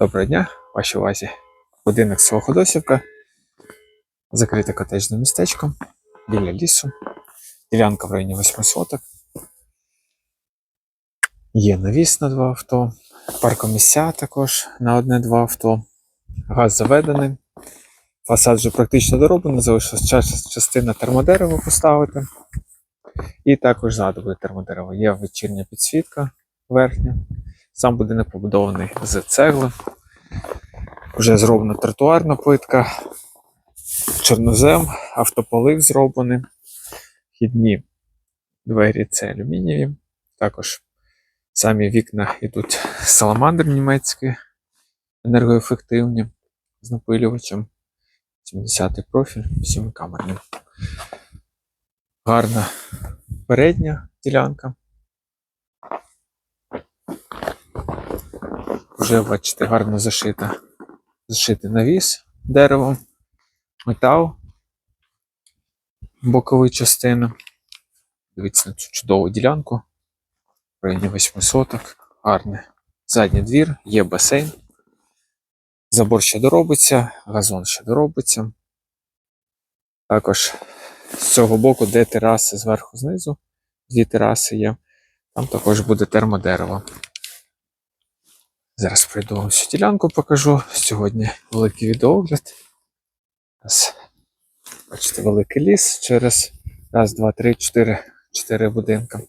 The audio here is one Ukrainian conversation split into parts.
Доброго дня, вашій увазі. Будинок свого Ходосівка. Закрите котеджне містечко біля лісу. Ділянка в районі 8 соток. Є навіс на два авто. Паркомісця також на одне-два авто. Газ заведений. Фасад вже практично дороблений, залишилась частина термодерева поставити. І також ззаду буде термодерево. Є вечірня підсвітка верхня. Сам будинок побудований з цегли. Вже зроблена тротуарна плитка, чорнозем, автополив зроблений. Вхідні двері це алюмінієві. Також самі вікна йдуть саламандр німецькі, енергоефективні з напилювачем. 70-й профіль, сімикамерний. Гарна передня ділянка. Вже, бачите, гарно зашита. Зашитий навіс деревом, метал, бокові частини. Дивіться на цю чудову ділянку. В районі 8 соток. Гарний задній двір, є басейн. Забор ще доробиться, газон ще доробиться. Також з цього боку, де тераси зверху знизу, дві тераси є, там також буде термодерево. Зараз пройду вам всю ділянку покажу. Сьогодні великий відеогляд. Бачите, великий ліс через раз, два, три, чотири, чотири будинка.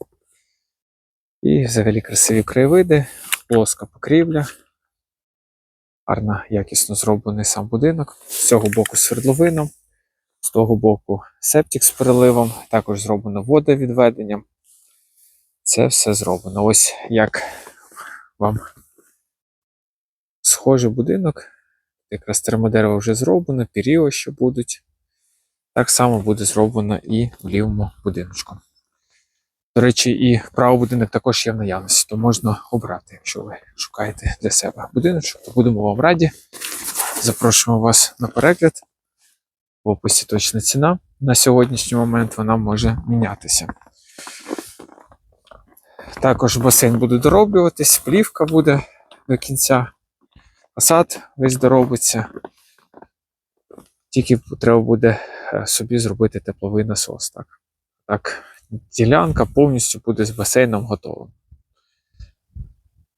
І взагалі красиві краєвиди, плоска покрівля. Гарно, якісно зроблений сам будинок. З цього боку свердловина, з того боку септик з переливом, також зроблено водовідведення. Це все зроблено. Ось як вам схожий будинок. Якраз термодерево вже зроблено, період ще будуть. Так само буде зроблено і в лівому будиночку. До речі, і правий будинок також є в наявності, то можна обрати, якщо ви шукаєте для себе будиночок, то будемо вам раді. Запрошуємо вас на перегляд. В описі точна ціна. На сьогоднішній момент вона може мінятися. Також басейн буде дороблюватись, плівка буде до кінця. Фасад весь доробиться. Тільки треба буде е, собі зробити тепловий насос. Так, так ділянка повністю буде з басейном готова.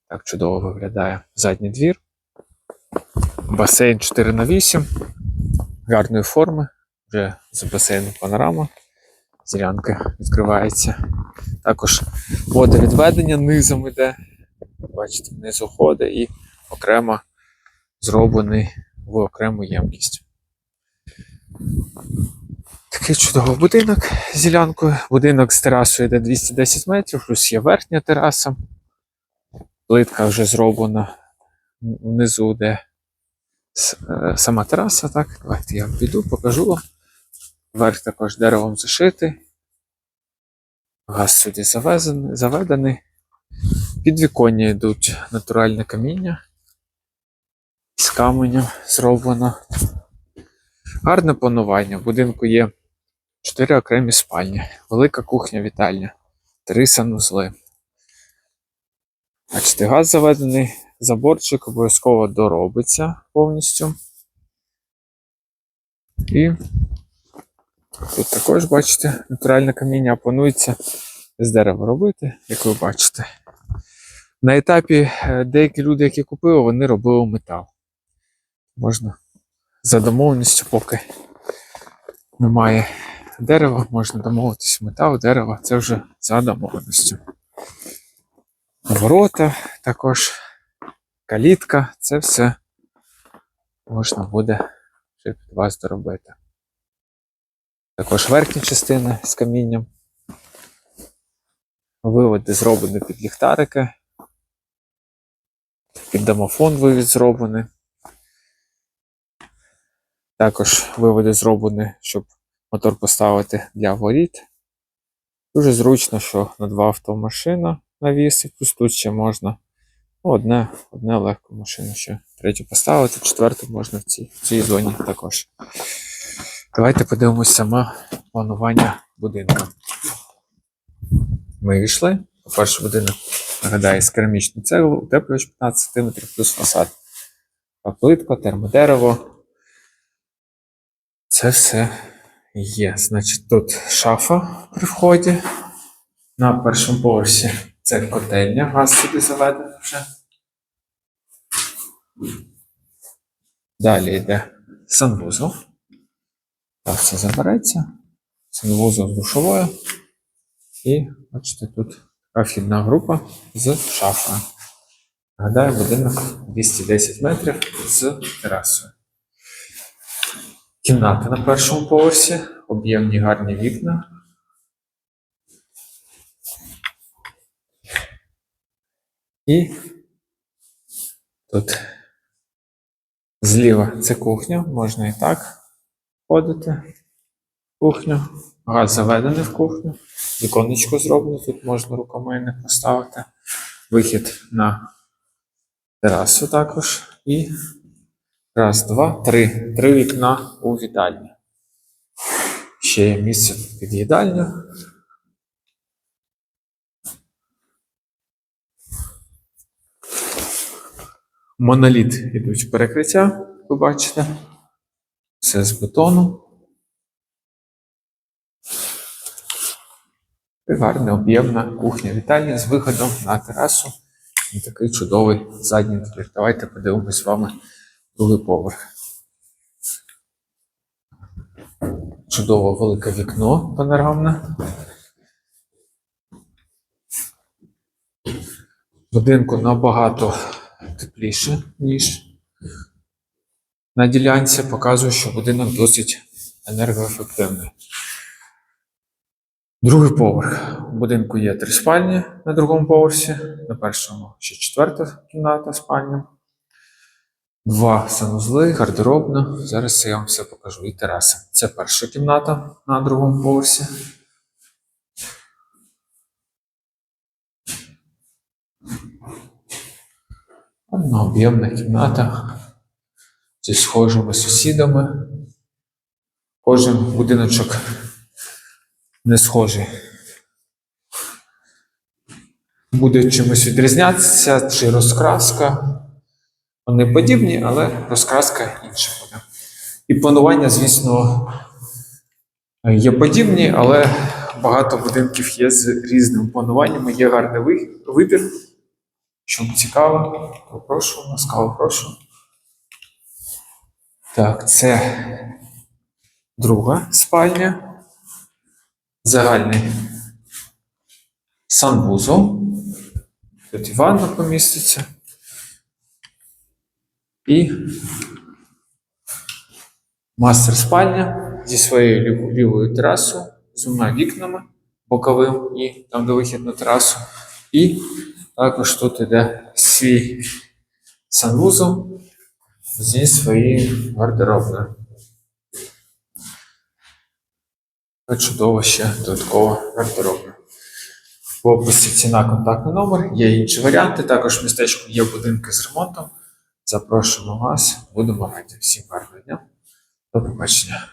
Так чудово виглядає задній двір. Басейн 4 на 8 гарної форми. Вже з басейну панорама. Ділянка відкривається. Також водовідведення низом іде. Бачите, вниз уходить і окремо зроблений в окрему ємкість. Такий чудовий будинок з ділянкою. Будинок з терасою йде 210 метрів, плюс є верхня тераса. Плитка вже зроблена внизу, де е, сама тераса. Так, давайте я піду, покажу вам. Верх також деревом зашитий. Газ сюди завезений, заведений. Підвіконня йдуть натуральне каміння. З каменем зроблено. Гарне планування. В будинку є чотири окремі спальні, велика кухня вітальня, три санузли. Бачите, газ заведений, заборчик обов'язково доробиться повністю. І тут також, бачите, натуральне каміння планується з дерева робити, як ви бачите. На етапі е, деякі люди, які купили, вони робили метал. Можна за домовленістю, поки немає дерева, можна домовитись метал, дерево, це вже за домовленістю. Ворота також, калітка, це все можна буде вже під вас доробити. Також верхні частини з камінням. Виводи зроблені під ліхтарики. Під домофон вивід зроблений. Також виводи зроблені, щоб мотор поставити для воріт. Дуже зручно, що на два автомашина навісить, плюс тут ще можна одне, одне легку машину ще третю поставити, четверту можна в цій, в цій зоні також. Давайте подивимося саме планування будинку. Ми війшли. Перший будинок нагадаю з керамічної цегли, утеплювач 15 см плюс фасад. плитка, термодерево. Це все є. Значить, тут шафа при вході. На першому поверсі це котельня, газ сюди заведений вже. Далі йде санвузол. Так, це забереться. Санвузол з душовою. І бачите, тут така група з шафою. Нагадаю, будинок 210 метрів з терасою. Кімната на першому поверсі, об'ємні гарні вікна. І тут зліва це кухня, можна і так входити в кухню. Газ заведений в кухню. Віконечко зроблено, тут можна рукомийник поставити. Вихід на терасу також. І раз, два, три. Три вікна у вітальні. Ще є місце під їдальню. Моноліт ідуть перекриття, ви бачите. Все з бетону. І гарна об'ємна кухня вітальня з виходом на терасу. І такий чудовий задній двір. Давайте подивимось з вами другий поверх. Чудово велике вікно панорамне. Будинку набагато тепліше, ніж на ділянці. Показує, що будинок досить енергоефективний. Другий поверх. У будинку є три спальні на другому поверсі, на першому ще четверта кімната спальня. Два санузли, гардеробна. Зараз я вам все покажу. І тераса. Це перша кімната на другому поверсі. Одна об'ємна кімната зі схожими сусідами. Кожен будиночок не схожий. Буде чимось відрізнятися, чи розкраска. Вони подібні, але розкраска інша буде. І планування, звісно, є подібні, але багато будинків є з різними плануваннями. Є гарний вибір. Що цікаво, то прошу, ласкаво прошу. Так, це друга спальня. Загальний санвузол. Тут ванна поміститься. І мастер спальня зі своєю лів- лівою терасою, з двома вікнами боковим і там де вихід на терасу. І також тут іде свій санвузол зі своєю гардеробною. Чудово ще додаткова гардеробна. В описі ціна, контактний номер, є інші варіанти. Також в містечку є будинки з ремонтом. Запрошуємо вас, будемо раді. Всім гарного дня. До побачення.